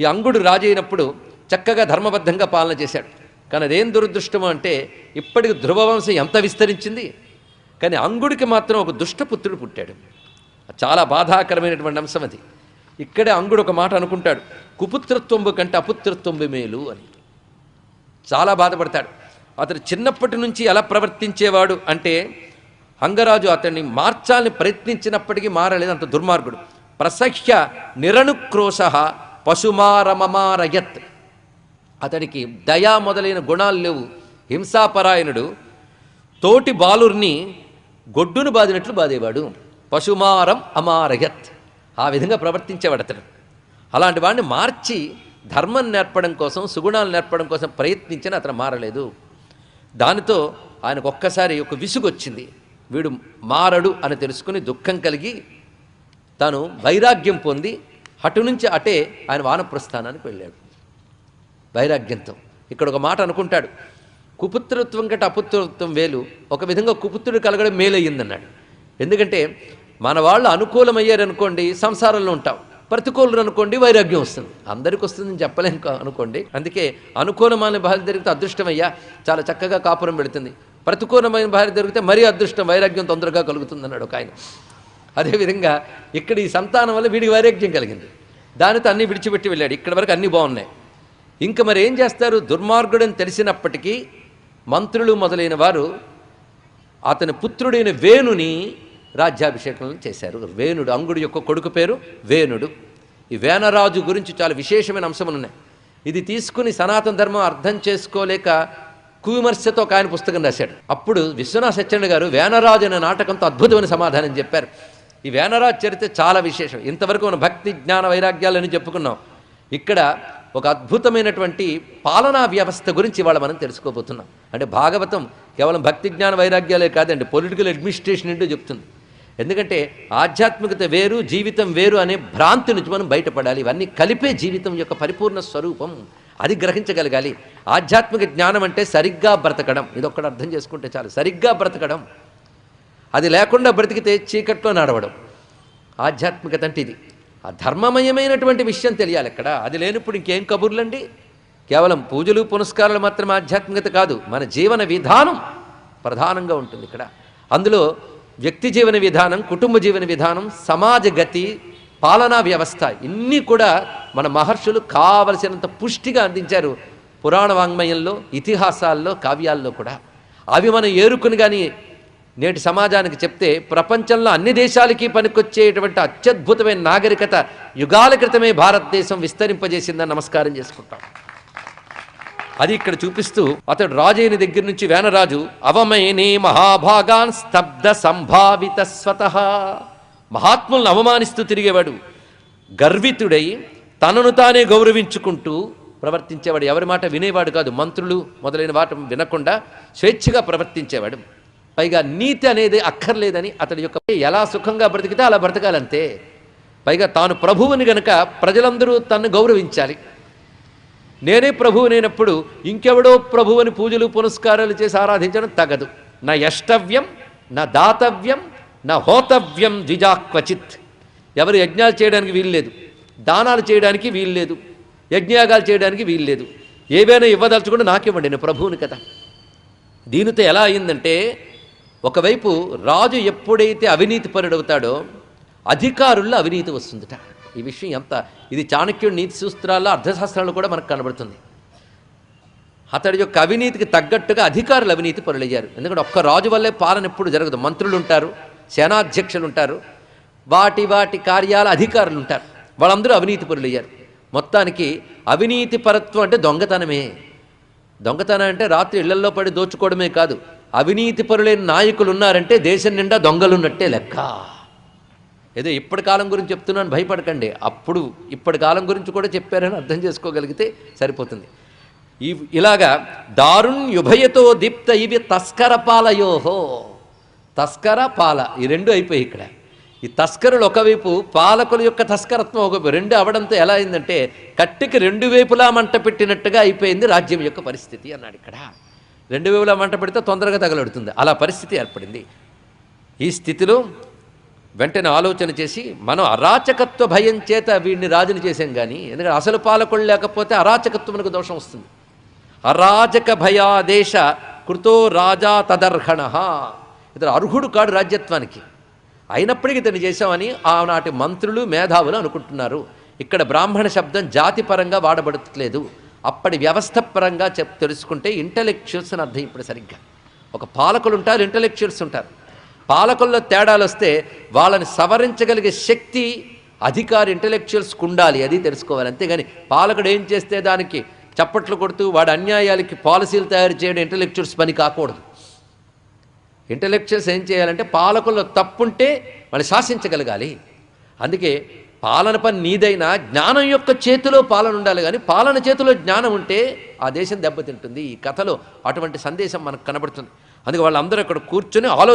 ఈ అంగుడు రాజు అయినప్పుడు చక్కగా ధర్మబద్ధంగా పాలన చేశాడు. కానీ అదేం దురదృష్టమో అంటే ఇప్పటికి ధ్రువవంశం ఎంత విస్తరించింది? కానీ అంగుడికి మాత్రం ఒక దుష్టపుత్రుడు పుట్టాడు. చాలా బాధాకరమైనటువంటి అంశం అది. ఇక్కడే అంగుడు ఒక మాట అనుకుంటాడు. కుపుత్రత్వంబు కంటే అపుత్రత్వంబు మేలు అని. చాలా బాధపడతాడు. అతడు చిన్నప్పటి నుంచి ఎలా ప్రవర్తించేవాడు అంటే అంగరాజు అతన్ని మార్చాలని ప్రయత్నించినప్పటికీ మారలేదు అంత దుర్మార్గుడు. ప్రసహ్య నిరనుక్రోశ పశుమారమమారయత్. అతడికి దయా మొదలైన గుణాలు లేవు. హింసాపరాయణుడు తోటి బాలుర్ని గొడ్డును బాదినట్లు బాదేవాడు. పశుమారం అమారయత్. ఆ విధంగా ప్రవర్తించేవాడు అతడు. అలాంటి వాడిని మార్చి ధర్మం నేర్పడం కోసం సుగుణాలు నేర్పడం కోసం ప్రయత్నించిన అతను మారలేదు. దానితో ఆయనకు ఒక్కసారి ఒక విసుగు వచ్చింది వీడు మారడు అని తెలుసుకుని దుఃఖం కలిగి తాను వైరాగ్యం పొంది అటు నుంచి అటే ఆయన వానప్రస్థానానికి వెళ్ళాడు. వైరాగ్యంతో. ఇక్కడ ఒక మాట అనుకుంటాడు. కుపుత్రత్వం కంటే అపుత్రత్వం వేలు. ఒక విధంగా కుపుత్రుడు కలగడం మేలయ్యిందన్నాడు. ఎందుకంటే మన వాళ్ళు అనుకూలమయ్యారనుకోండి సంసారంలో ఉంటాం. ప్రతికూలురు అనుకోండి వైరాగ్యం వస్తుంది. అందరికి వస్తుందని చెప్పలేం అనుకోండి. అందుకే అనుకూలమైన భార్య జరిగితే అదృష్టమయ్యా చాలా చక్కగా కాపురం పెడుతుంది. ప్రతికూలమైన భార్య జరిగితే మరీ అదృష్టం వైరాగ్యం తొందరగా కలుగుతుంది అన్నాడు ఒక ఆయన. అదేవిధంగా ఇక్కడ ఈ సంతానం వల్ల వీడికి వైరాగ్యం కలిగింది. దానితో అన్నీ విడిచిపెట్టి వెళ్ళాడు. ఇక్కడ వరకు అన్నీ బాగున్నాయి. ఇంకా మరి ఏం చేస్తారు? దుర్మార్గుడని తెలిసినప్పటికీ మంత్రులు మొదలైన వారు అతని పుత్రుడైన వేణుని రాజ్యాభిషేకం చేశారు. వేణుడు అంగుడి యొక్క కొడుకు పేరు వేణుడు. ఈ వేనరాజు గురించి చాలా విశేషమైన అంశములు ఉన్నాయి. ఇది తీసుకుని సనాతన ధర్మం అర్థం చేసుకోలేక కువిమర్శతో ఒక ఆయన పుస్తకం రాశాడు. అప్పుడు విశ్వనాథ సత్యనారాయణ గారు వేనరాజు అనే నాటకంతో అద్భుతమైన సమాధానం చెప్పారు. ఈ వేనరాజ్ చరిత్ర చాలా విశేషం. ఇంతవరకు మనం భక్తి జ్ఞాన వైరాగ్యాలని చెప్పుకున్నాం. ఇక్కడ ఒక అద్భుతమైనటువంటి పాలనా వ్యవస్థ గురించి ఇవాళ మనం తెలుసుకోబోతున్నాం. అంటే భాగవతం కేవలం భక్తి జ్ఞాన వైరాగ్యాలే కాదండి పొలిటికల్ అడ్మినిస్ట్రేషన్ ఏంటో చెప్తుంది. ఎందుకంటే ఆధ్యాత్మికత వేరు జీవితం వేరు అనే భ్రాంతి నుంచి మనం బయటపడాలి. ఇవన్నీ కలిపే జీవితం యొక్క పరిపూర్ణ స్వరూపం అది గ్రహించగలగాలి. ఆధ్యాత్మిక జ్ఞానం అంటే సరిగ్గా బ్రతకడం. ఇది ఒక్కటి అర్థం చేసుకుంటే చాలు. సరిగ్గా బ్రతకడం. అది లేకుండా బ్రతికితే చీకట్లో నడవడం. ఆధ్యాత్మికత అంటే ఇది. ఆ ధర్మమయమైనటువంటి విషయం తెలియాలి ఇక్కడ అది లేనప్పుడు ఇంకేం కబుర్లండి? కేవలం పూజలు పునస్కారాలు మాత్రమే ఆధ్యాత్మికత కాదు. మన జీవన విధానం ప్రధానంగా ఉంటుంది ఇక్కడ. అందులో వ్యక్తి జీవన విధానం కుటుంబ జీవన విధానం సమాజ గతి పాలనా వ్యవస్థ ఇన్ని కూడా మన మహర్షులు కావలసినంత పుష్టిగా అందించారు పురాణ వాంగ్మయంలో ఇతిహాసాల్లో కావ్యాల్లో కూడా. అవి మనం ఏరుకుని కానీ నేటి సమాజానికి చెప్తే ప్రపంచంలో అన్ని దేశాలకి పనికొచ్చేటువంటి అత్యద్భుతమైన నాగరికత యుగాల క్రితమే భారతదేశం విస్తరింపజేసిందని నమస్కారం చేసుకుంటాం. అది ఇక్కడ చూపిస్తూ అతడు రాజైన దగ్గర నుంచి వేనరాజు అవమయనే మహాభాగాన్ స్తబ్ద సంభావిత స్వత. మహాత్ములను అవమానిస్తూ తిరిగేవాడు గర్వితుడై తనను తానే గౌరవించుకుంటూ ప్రవర్తించేవాడు. ఎవరి మాట వినేవాడు కాదు మంత్రులు మొదలైన వాటి వినకుండా స్వేచ్ఛగా ప్రవర్తించేవాడు. పైగా నీతి అనేది అక్కర్లేదని అతడి యొక్క ఎలా సుఖంగా బ్రతికితే అలా బ్రతకాలంతే. పైగా తాను ప్రభువుని గనక ప్రజలందరూ తన్ను గౌరవించాలి. నేనే ప్రభువునైనప్పుడు ఇంకెవడో ప్రభువుని పూజలు పునస్కారాలు చేసి ఆరాధించడం తగదు. నా యష్టవ్యం నా దాతవ్యం నా హోతవ్యం ద్విజా క్వచిత్. ఎవరు యజ్ఞాలు చేయడానికి వీల్లేదు. దానాలు చేయడానికి వీల్లేదు. యజ్ఞయాగాలు చేయడానికి వీల్లేదు. ఏవైనా ఇవ్వదలుచుకుంటే నాకివ్వండి నేను ప్రభువుని కదా. దీనితో ఎలా అయిందంటే ఒకవైపు రాజు ఎప్పుడైతే అవినీతి పరుడవుతాడో అధికారుల్లో అవినీతి వస్తుందట. ఈ విషయం ఎంత? ఇది చాణక్యుడి నీతి సూత్రాల్లో అర్థశాస్త్రాల్లో కూడా మనకు కనబడుతుంది. అతడి యొక్క అవినీతికి తగ్గట్టుగా అధికారులు అవినీతి పరులయ్యారు. ఎందుకంటే ఒక్క రాజు వల్లే పాలన ఎప్పుడు జరగదు. మంత్రులు ఉంటారు సేనాధ్యక్షులు ఉంటారు వాటి వాటి కార్యాల అధికారులు ఉంటారు వాళ్ళందరూ అవినీతి పరులయ్యారు. మొత్తానికి అవినీతి పరత్వం అంటే దొంగతనమే. దొంగతనం అంటే రాత్రి ఇళ్ళల్లో పడి దోచుకోవడమే కాదు. అవినీతి పరులైన నాయకులు ఉన్నారంటే దేశం నిండా దొంగలున్నట్టే లెక్క. ఏదో ఇప్పటి కాలం గురించి చెప్తున్నాను భయపడకండి. అప్పుడు ఇప్పటి కాలం గురించి కూడా చెప్పారని అర్థం చేసుకోగలిగితే సరిపోతుంది. ఈ ఇలాగా దారుణ్యుభయతో దీప్త ఇవి తస్కర పాలయోహో తస్కర పాల ఈ రెండు అయిపోయి ఇక్కడ. ఈ తస్కరులు ఒకవైపు పాలకుల యొక్క తస్కరత్వం ఒకవైపు రెండు అవడంతో ఎలా అయిందంటే కట్టికి రెండు వైపులా మంట పెట్టినట్టుగా అయిపోయింది రాజ్యం యొక్క పరిస్థితి అన్నాడు ఇక్కడ. రెండు వైపులా మంట పెడితే తొందరగా తగలడుతుంది. అలా పరిస్థితి ఏర్పడింది. ఈ స్థితిలో వెంటనే ఆలోచన చేసి మనం అరాచకత్వ భయం చేత వీడిని రాజుని చేసాం కానీ ఎందుకంటే అసలు పాలకుడు లేకపోతే అరాచకత్వమునకు దోషం వస్తుంది. అరాజక భయాదేశ కృతో రాజా తదర్హణ. ఇతను అర్హుడు కాడు రాజ్యత్వానికి. అయినప్పటికీ ఇతను చేశామని ఆనాటి మంత్రులు మేధావులు అనుకుంటున్నారు. ఇక్కడ బ్రాహ్మణ శబ్దం జాతిపరంగా వాడబడట్లేదు. అప్పటి వ్యవస్థ పరంగా చెప్ తెలుసుకుంటే ఇంటలెక్చువల్స్ అని అర్థం ఇప్పుడు సరిగ్గా. ఒక పాలకులు ఉంటారు ఇంటలెక్చువల్స్ ఉంటారు. పాలకుల్లో తేడాలు వస్తే వాళ్ళని సవరించగలిగే శక్తి అధికారి ఇంటలెక్చువల్స్కి ఉండాలి అది తెలుసుకోవాలి. అంతేగాని పాలకుడు ఏం చేస్తే దానికి చప్పట్లు కొడుతూ వాడి అన్యాయాలకి పాలసీలు తయారు చేయడం ఇంటలెక్చువల్స్ పని కాకూడదు. ఇంటలెక్చువల్స్ ఏం చేయాలంటే పాలకుల్లో తప్పుంటే వాళ్ళు శాసించగలగాలి. అందుకే పాలన పని నీదైనా జ్ఞానం యొక్క చేతిలో పాలన ఉండాలి కానీ పాలన చేతిలో జ్ఞానం ఉంటే ఆ దేశం దెబ్బతింటుంది. ఈ కథలో అటువంటి సందేశం మనకు కనబడుతుంది. అందుకే వాళ్ళందరూ అక్కడ కూర్చొని ఆలో